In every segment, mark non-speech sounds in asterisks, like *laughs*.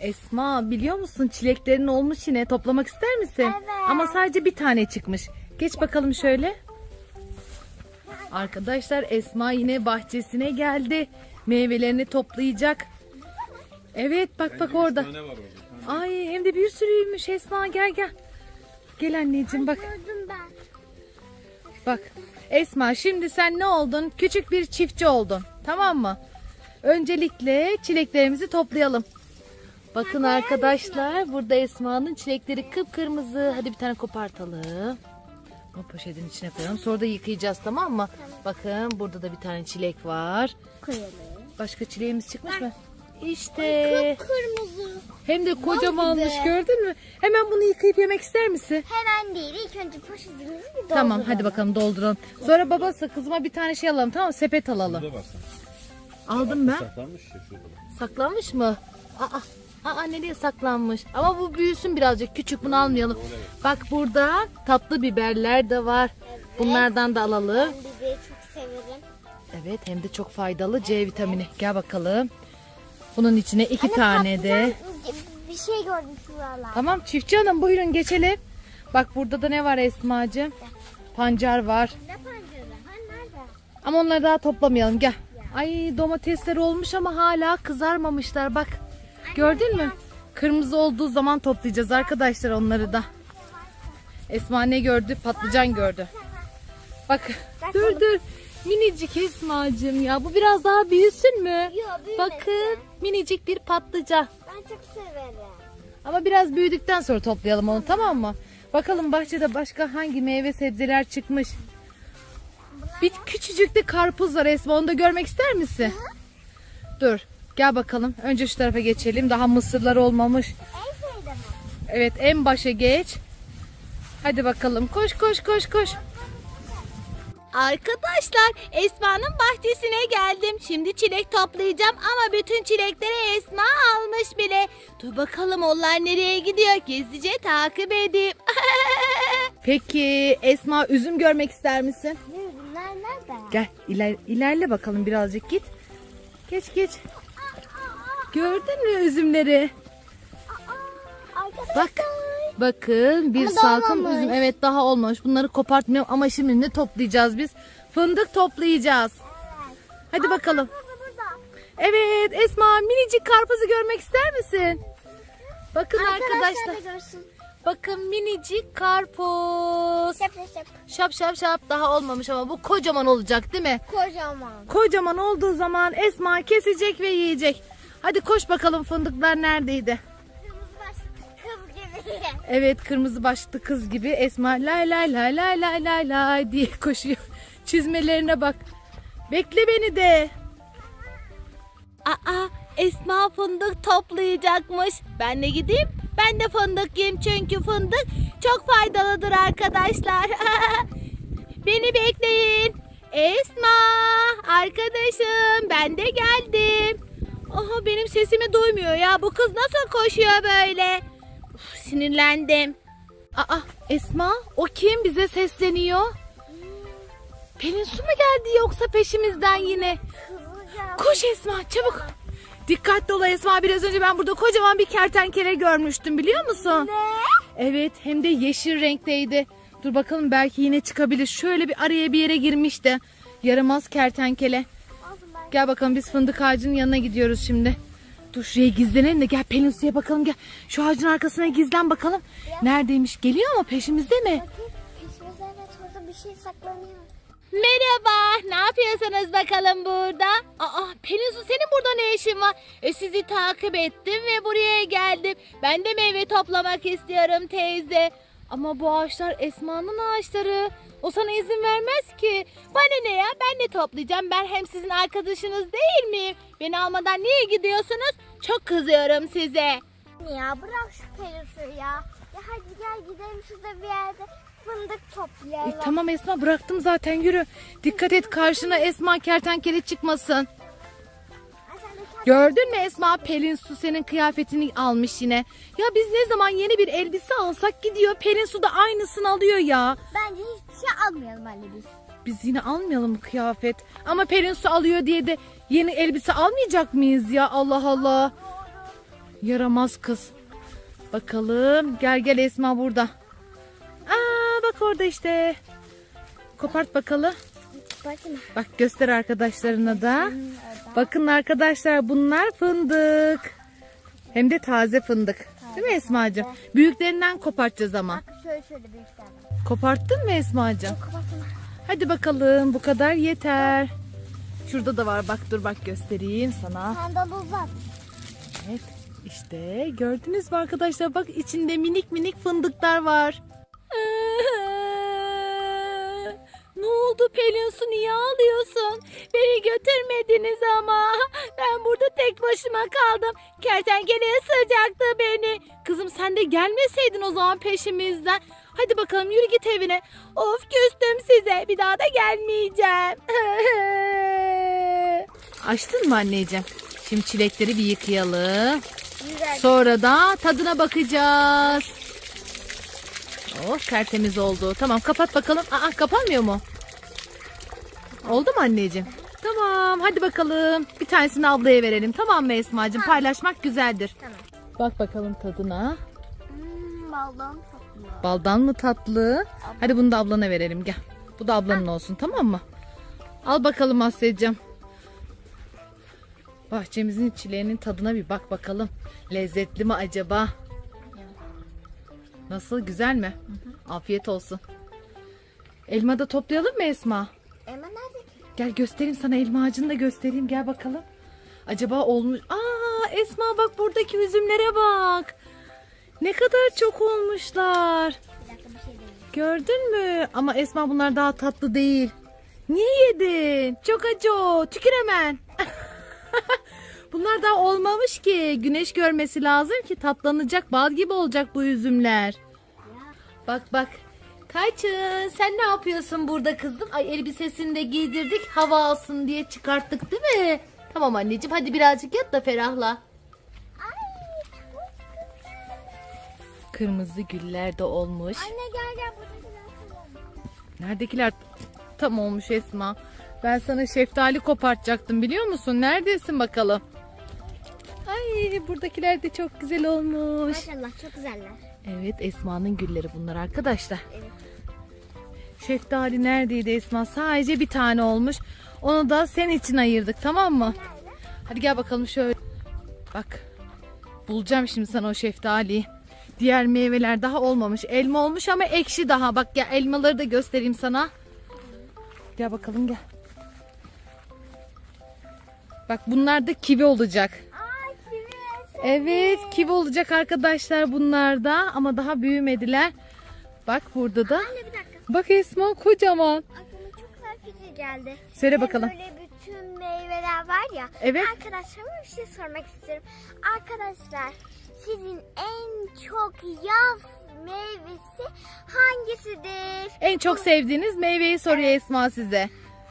Esma biliyor musun çileklerin olmuş yine toplamak ister misin? Evet. Ama sadece bir tane çıkmış. Geç bakalım şöyle. Arkadaşlar Esma yine bahçesine geldi. Meyvelerini toplayacak. Evet bak bak orada. Ay hem de bir sürüymüş Esma gel gel. Gel anneciğim bak bak. Esma şimdi sen ne oldun? Küçük bir çiftçi oldun. Tamam mı? Öncelikle çileklerimizi toplayalım. Bakın arkadaşlar burada Esma'nın çilekleri kıpkırmızı. Hadi bir tane kopartalım. O poşetin içine koyalım. Sonra da yıkayacağız tamam mı? Bakın burada da bir tane çilek var. Koyalım. Başka çileğimiz çıkmış mı? İşte. Kırmızı. Hem de kocamanmış gibi. gördün mü? Hemen bunu yıkayıp yemek ister misin? Hemen değil. İlk önce poşetimizi bir dolduralım. Tamam hadi bakalım dolduralım. Sonra babası kızıma bir tane şey alalım tamam mı? Sepet alalım. Burada. Aldım ben. Saklanmış ya şurada. Saklanmış mı? Aa, aa nereye saklanmış? Ama bu büyüsün birazcık küçük bunu almayalım. Bak burada tatlı biberler de var. Bunlardan da alalım. Ben biberi çok severim. Evet hem de çok faydalı C vitamini. Gel bakalım. Bunun içine iki tane de. patlıcan Bir şey gördüm şuralar. Tamam çiftçi hanım buyurun geçelim. Bak burada da ne var Esma'cığım? Pancar var. Ne pancarı? Ha nerede? Ama onları daha toplamayalım gel. Ay domatesler olmuş ama hala kızarmamışlar bak. Gördün mü? Kırmızı olduğu zaman toplayacağız arkadaşlar onları da. Esma ne gördü? Patlıcan gördü. Bak dur dur. Minicik Esma'cığım ya bu biraz daha büyüsün mü? Yok. Bakın minicik bir patlıcan. Ben çok severim. Ama biraz büyüdükten sonra toplayalım onu tamam mı? Bakalım bahçede başka hangi meyve sebzeler çıkmış. Bir küçücük de karpuz var Esma onu da görmek ister misin? Dur gel bakalım. Önce şu tarafa geçelim. Daha mısırlar olmamış. En sevdiğim. Evet en başa geç. Hadi bakalım koş koş koş koş. Arkadaşlar Esma'nın bahçesine geldim. Şimdi çilek toplayacağım ama bütün çilekleri Esma almış bile. Dur bakalım onlar nereye gidiyor? Gizlice takip edeyim. *laughs* Peki Esma üzüm görmek ister misin? Ne bunlar nerede? Gel iler, ilerle bakalım birazcık git. Geç geç. Gördün mü üzümleri? Arkadaşlar. Bak. Bakın bir Ama salkım olmamış. üzüm. Evet daha olmamış. Bunları kopartmıyorum ama şimdi ne toplayacağız biz? Fındık toplayacağız. Hadi bakalım. Burada burada. Evet Esma minicik karpuzu görmek ister misin? Bakın arkadaşlar. da görsün. Bakın minicik karpuz. Şap şap. Şap şap şap daha olmamış ama bu kocaman olacak değil mi? Kocaman. Kocaman olduğu zaman Esma kesecek ve yiyecek. Hadi koş bakalım fındıklar neredeydi? Kırmızı başlı kız gibi. Evet kırmızı başlıklı kız gibi Esma lay lay lay lay lay lay lay *laughs* diye koşuyor. Çizmelerine bak. Bekle beni de. Aa Esma fındık toplayacakmış. Ben de gideyim. Ben de fındık yiyeyim çünkü fındık çok faydalıdır arkadaşlar. *laughs* beni bekleyin. Esma arkadaşım ben de geldim. Aha benim sesimi duymuyor ya. Bu kız nasıl koşuyor böyle? Uf, sinirlendim. Aa Esma o kim bize sesleniyor? Pelin su mu geldi yoksa peşimizden yine? Koş Esma çabuk. Dikkatli ol Esma biraz önce ben burada kocaman bir kertenkele görmüştüm biliyor musun? Ne? Evet hem de yeşil renkteydi. Dur bakalım belki yine çıkabilir. Şöyle bir araya bir yere girmişti. Yaramaz kertenkele. Gel bakalım biz fındık ağacının yanına gidiyoruz şimdi. Dur şuraya gizlenelim de gel Pelin suya bakalım gel. Şu ağacın arkasına gizlen bakalım. Neredeymiş geliyor mu peşimizde mi? Bakayım. Peşimizde evet orada bir şey saklanıyor. Merhaba ne yapıyorsunuz bakalım burada? Aa Pelin su senin burada ne işin var? E sizi takip ettim ve buraya geldim. Ben de meyve toplamak istiyorum teyze. Ama bu ağaçlar Esma'nın ağaçları. O sana izin vermez ki. Bana ne ya ben de toplayacağım. Ben hem sizin arkadaşınız değil miyim? Beni almadan niye gidiyorsunuz? Çok kızıyorum size. Ya bırak şu pelusu ya. Ya hadi gel gidelim şurada bir yerde fındık toplayalım. E, tamam Esma bıraktım zaten yürü. Dikkat et karşına Esma kertenkele çıkmasın. Gördün mü Esma Pelin Su senin kıyafetini almış yine. Ya biz ne zaman yeni bir elbise alsak gidiyor Pelin Su da aynısını alıyor ya. Bence hiçbir şey almayalım anne biz. Biz yine almayalım bu kıyafet. Ama Pelin Su alıyor diye de yeni elbise almayacak mıyız ya Allah Allah. Yaramaz kız. Bakalım. Gel gel Esma burada. Aa bak orada işte. Kopart bakalım. Bakın. Bak göster arkadaşlarına da. Bakın arkadaşlar bunlar fındık. Hem de taze fındık. Değil mi Esma'cığım? Büyüklerinden kopartacağız ama. Bak şöyle şöyle büyükler. Koparttın mı Esma'cığım? Kapatın. Hadi bakalım bu kadar yeter. Şurada da var bak dur bak göstereyim sana. Sandal uzat. Evet işte gördünüz mü arkadaşlar bak içinde minik minik fındıklar var. Ne oldu Pelin Su niye ağlıyorsun? Beni götürmediniz ama. Ben burada tek başıma kaldım. Kertenkele ısıracaktı beni. Kızım sen de gelmeseydin o zaman peşimizden. Hadi bakalım yürü git evine. Of küstüm size. Bir daha da gelmeyeceğim. *laughs* Açtın mı anneciğim? Şimdi çilekleri bir yıkayalım. Güzel. Sonra da tadına bakacağız. Oh tertemiz oldu. Tamam kapat bakalım. Aa kapanmıyor mu? Oldu mu anneciğim? Tamam hadi bakalım. Bir tanesini ablaya verelim. Tamam mı Esma'cığım? Paylaşmak güzeldir. Tamam. Bak bakalım tadına. Hmm, baldan tatlı. Baldan mı tatlı? Hadi bunu da ablana verelim gel. Bu da ablanın olsun tamam mı? Al bakalım Asya'cığım. Bahçemizin çileğinin tadına bir bak bakalım. Lezzetli mi acaba? Nasıl güzel mi? Afiyet olsun. Elma da toplayalım mı Esma? Elma nerede ki? Gel göstereyim sana elma ağacını da göstereyim gel bakalım. Acaba olmuş. Aa Esma bak buradaki üzümlere bak. Ne kadar çok olmuşlar. Bir dakika bir şey. Gördün mü? Ama Esma bunlar daha tatlı değil. Niye yedin? Çok acı o. Tükür hemen. *laughs* bunlar daha olmamış ki. Güneş görmesi lazım ki tatlanacak. Bal gibi olacak bu üzümler. Bak bak. Kayçın sen ne yapıyorsun burada kızım? Ay elbisesini de giydirdik hava alsın diye çıkarttık değil mi? Tamam anneciğim hadi birazcık yat da ferahla. Kırmızı güller de olmuş. Anne gel gel buradakiler. Neredekiler tam olmuş Esma. Ben sana şeftali kopartacaktım biliyor musun? Neredesin bakalım? Ay buradakiler de çok güzel olmuş. Maşallah çok güzeller. Evet Esma'nın gülleri bunlar arkadaşlar. Evet. Şeftali neredeydi Esma? Sadece bir tane olmuş. Onu da sen için ayırdık tamam mı? Hadi gel bakalım şöyle. Bak. Bulacağım şimdi sana o şeftaliyi. Diğer meyveler daha olmamış. Elma olmuş ama ekşi daha. Bak gel elmaları da göstereyim sana. Gel bakalım gel. Bak bunlar da kivi olacak. Evet kivi olacak arkadaşlar bunlar da ama daha büyümediler. Bak burada da. Anne bir dakika. Bak Esma kocaman. Aklıma çok güzel fikir geldi. Söyle Hem bakalım. Böyle bütün meyveler var ya. Evet. Arkadaşlarıma bir şey sormak istiyorum. Arkadaşlar sizin en çok yaz meyvesi hangisidir? En çok sevdiğiniz meyveyi soruyor Esma size.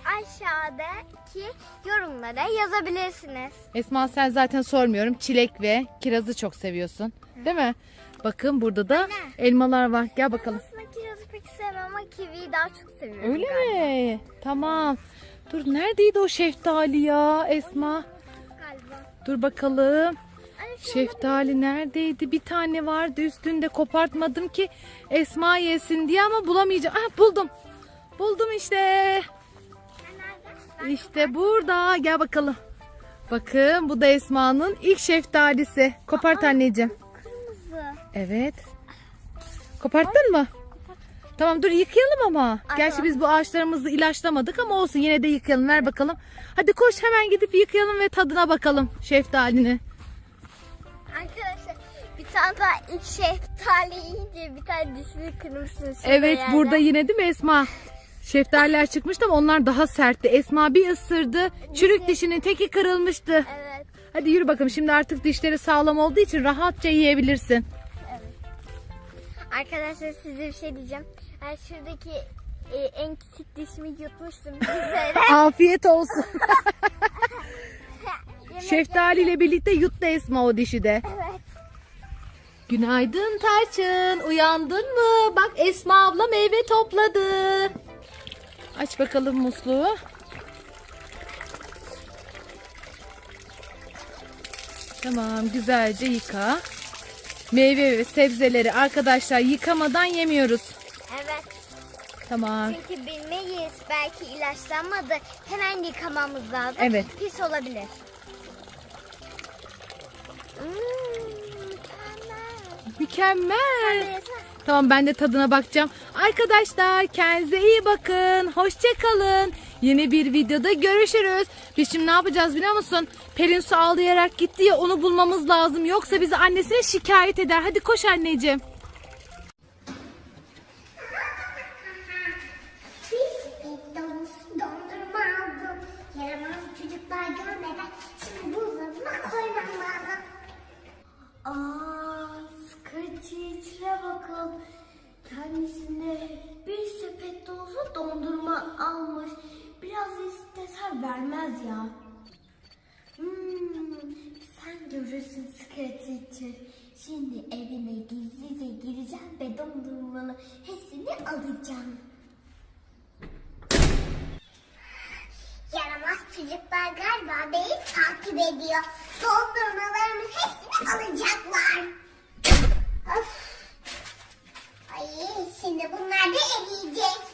Aşağıdaki yorumlara yazabilirsiniz. Esma sen zaten sormuyorum. Çilek ve kirazı çok seviyorsun. Değil mi? Bakın burada da Anne. elmalar var. Gel bakalım. Aslında kirazı pek sevmem ama kiviyi daha çok seviyorum. Öyle galiba. mi? Tamam. Dur neredeydi o şeftali ya Esma? Galiba. Dur bakalım. Anne şu Şeftali neredeydi? Bir tane vardı üstünde kopartmadım ki Esma yesin diye ama bulamayacağım. Ah buldum. Buldum işte. İşte burada. Gel bakalım. Bakın bu da Esma'nın ilk şeftalisi. Kopart anneciğim. kırmızı. Evet. Koparttın mı? Tamam dur yıkayalım ama. Ay, Gerçi biz bu ağaçlarımızı ilaçlamadık ama olsun yine de yıkayalım. Ver bakalım. Hadi koş hemen gidip yıkayalım ve tadına bakalım şeftalini. Arkadaşlar bir tane daha ilk şeftali yiyince bir tane dişini kırmışsınız. Evet yerde. burada yine değil mi Esma? Şeftaliler çıkmıştı ama onlar daha sertti. Esma bir ısırdı. Çürük dişinin teki kırılmıştı. Evet. Hadi yürü bakalım şimdi artık dişleri sağlam olduğu için rahatça yiyebilirsin. Arkadaşlar size bir şey diyeceğim. Ben şuradaki e, en küçük dişimi yutmuştum. *laughs* Afiyet olsun. *laughs* Şeftali ile birlikte yuttu Esma o dişi de. Evet. Günaydın Tarçın. Uyandın mı? Bak Esma abla meyve topladı. Aç bakalım musluğu. Tamam güzelce yıka. Meyve ve sebzeleri arkadaşlar yıkamadan yemiyoruz. Evet. Tamam. Çünkü bilmeyiz. Belki ilaçlanmadı. Hemen yıkamamız lazım. Evet. Pis olabilir. Hmm, mükemmel. Mükemmel. Evet. Tamam ben de tadına bakacağım. Arkadaşlar kendinize iyi bakın. Hoşça kalın. Yeni bir videoda görüşürüz. Biz şimdi ne yapacağız biliyor musun? Pelin su ağlayarak gitti ya onu bulmamız lazım. Yoksa bizi annesine şikayet eder. Hadi koş anneciğim. Kendisine bir sepet dolusu dondurma almış. Biraz isteser vermez ya. Hmm, sen görürsün Scratch'e. Şimdi evine gizlice gireceğim ve dondurmanı hepsini alacağım. Yaramaz çocuklar galiba beni takip ediyor. Dondurmalarımın hepsini alacaklar. Of. Ay şimdi bunlar da eriyecek.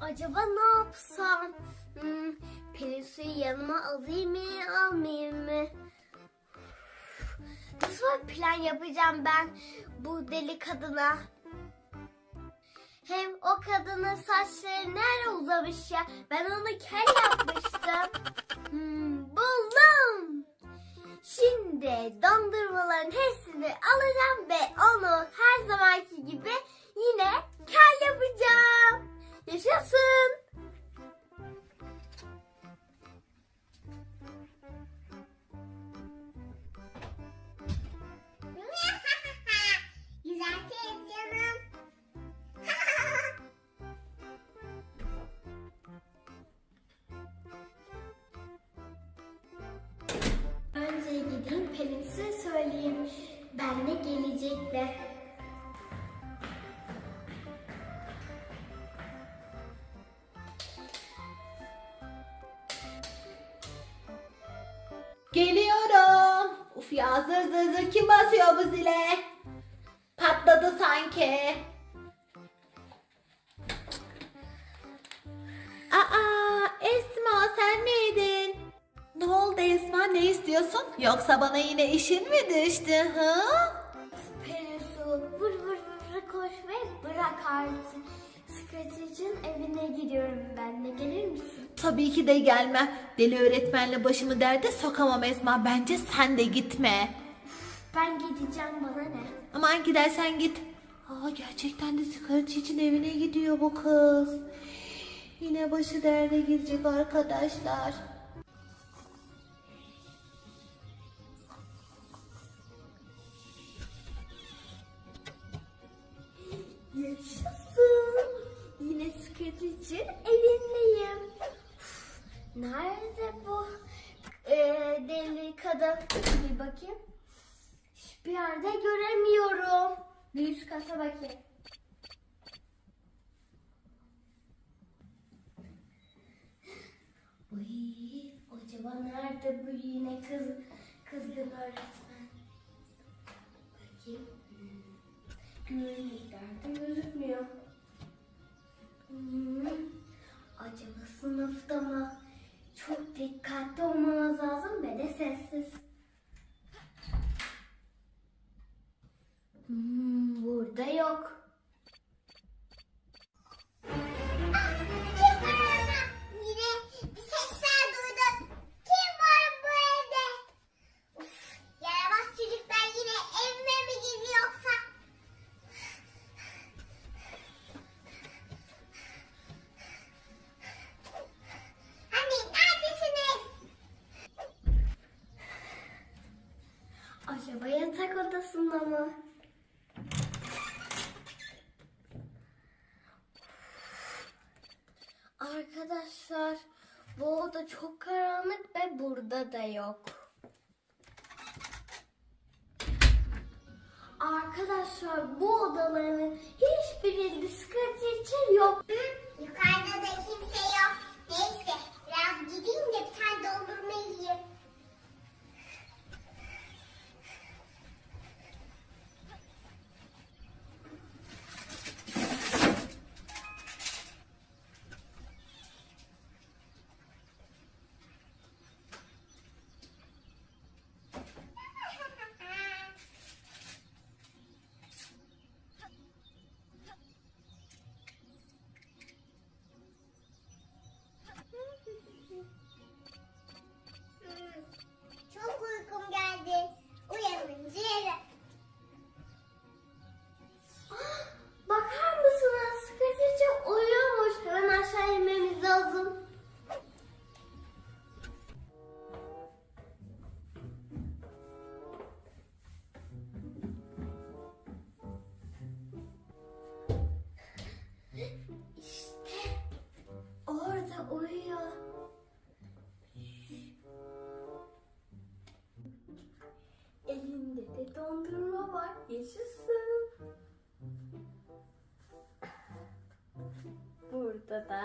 Acaba ne yapsam? Hmm, Pelin suyu yanıma alayım mı, almayayım mı? Nasıl plan yapacağım ben bu deli kadına? Hem o kadının saçları nereye uzamış ya? Ben onu kel yapmıştım. Hmm, buldum. Şimdi dondurmaların hepsini alacağım ve onu her zamanki gibi yine kel yapacağım. Yaşasın. Söyleyeyim. Benle gelecekler. Geliyorum. Uf ya zır zır zır kim basıyor bu zile? Patladı sanki. Yine işin mi düştü ha? Pelin su vur vur vur koş ve bırak artık. Scratch'in evine gidiyorum ben de gelir misin? Tabii ki de gelme. Deli öğretmenle başımı derde sokamam Esma. Bence sen de gitme. Ben gideceğim bana ne? Aman gidersen git. Aa, gerçekten de sigara için evine gidiyor bu kız. Yine başı derde girecek arkadaşlar. Yaşasın. Yine Scratch'in evindeyim. Uf, Nerede bu e, deli kadın? Bir bakayım. Hiçbir yerde göremiyorum. Bir üst kata bakayım. Uy, acaba nerede bu yine kız kızgın öğretmen? Bakayım. Günlüklerde çok karanlık ve burada da yok. Arkadaşlar bu odaların hiçbirinde sıkıntı için yok. Dondurma var. Yaşasın. Burada da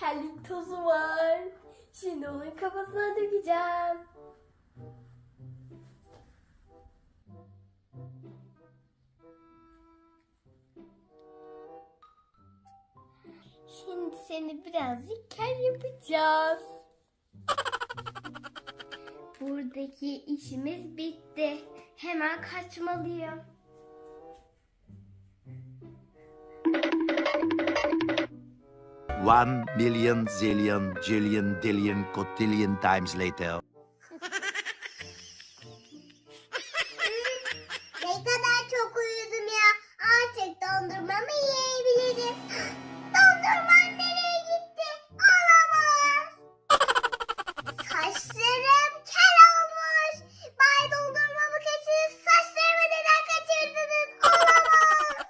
kellik tozu var. Şimdi onun kafasına dökeceğim. Şimdi seni birazcık kel yapacağız. Buradaki işimiz bitti. Hemen kaçmalıyım. One million zillion jillion dillion cotillion times later.